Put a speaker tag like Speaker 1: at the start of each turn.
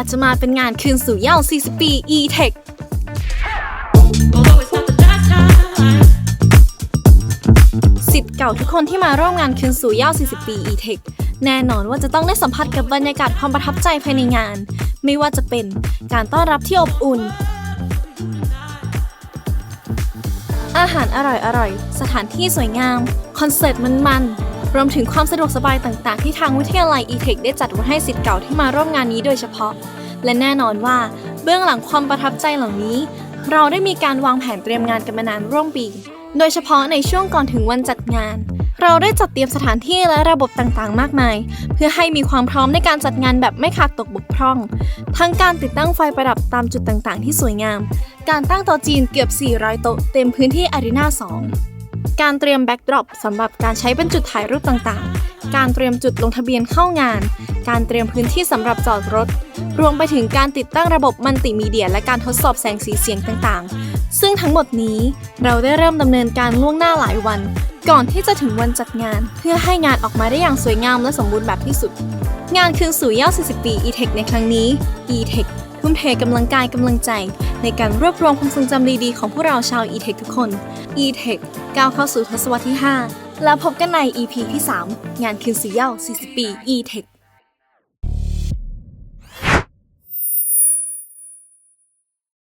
Speaker 1: าจจะมาเป็นงานคืนสู่เย้า 40 ปี e-tech สิทธิ์เก่าทุกคนที่มาร่วมงานคืนสู่เย้า 40 ปี e-tech แน่นอนว่าจะต้องได้สัมผัสกับบรรยากาศความประทับใจภายในงาน ไม่ว่าจะเป็นการต้อนรับที่อบอุ่น อาหารอร่อยๆ สถานที่สวยงาม คอนเสิร์ตมันๆ รวมถึงความสะดวกสบายต่างๆ ที่ทางวิทยาลัย e-tech ได้จัดไว้ให้สิทธิ์เก่าที่มาร่วมงานนี้โดยเฉพาะ และแน่นอนว่า เบื้องหลังความประทับใจเหล่านี้ เราได้มีการวางแผนเตรียมงานกันมานานร่วมปี โดยเฉพาะในช่วงก่อนถึงวันจัดงาน เราได้จัดเตรียมสถานที่และระบบต่างๆ มากมาย เพื่อให้มีความพร้อมในการจัดงานแบบไม่ขาดตกบกพร่อง ทั้งการติดตั้งไฟประดับตามจุดต่างๆ ที่สวยงาม การตั้งโต๊ะจีนเกือบ 400 โต๊ะเต็มพื้นที่อารีนา2 การเตรียมแบ็กดรอปสำหรับการใช้เป็นจุดถ่ายรูปต่างๆ การเตรียมจุดลงทะเบียนเข้างาน การเตรียมพื้นที่สำหรับจอดรถ รวมไปถึงการติดตั้งระบบมัลติมีเดีย และการทดสอบแสงสีเสียงต่างๆ ซึ่งทั้งหมดนี้เราได้เริ่มดำเนินการล่วงหน้าหลายวัน ก่อนที่จะถึงวันจัดงาน เพื่อให้งานออกมาได้อย่างสวยงามและสมบูรณ์แบบที่สุด งานคืนสู่ย่า40 ปี e-tech ในครั้งนี้ e-tech ทุ่มเทกำลังกายกำลังใจ ในการรวบรวมความทรงจำดีๆของพวกเราชาว e-tech ทุกคน e-tech ก้าวเข้าสู่ทศวรรษที่ 5 แล้วพบกันใน EP ที่ 3 งานคืนสู่เย้า40 ปี e-tech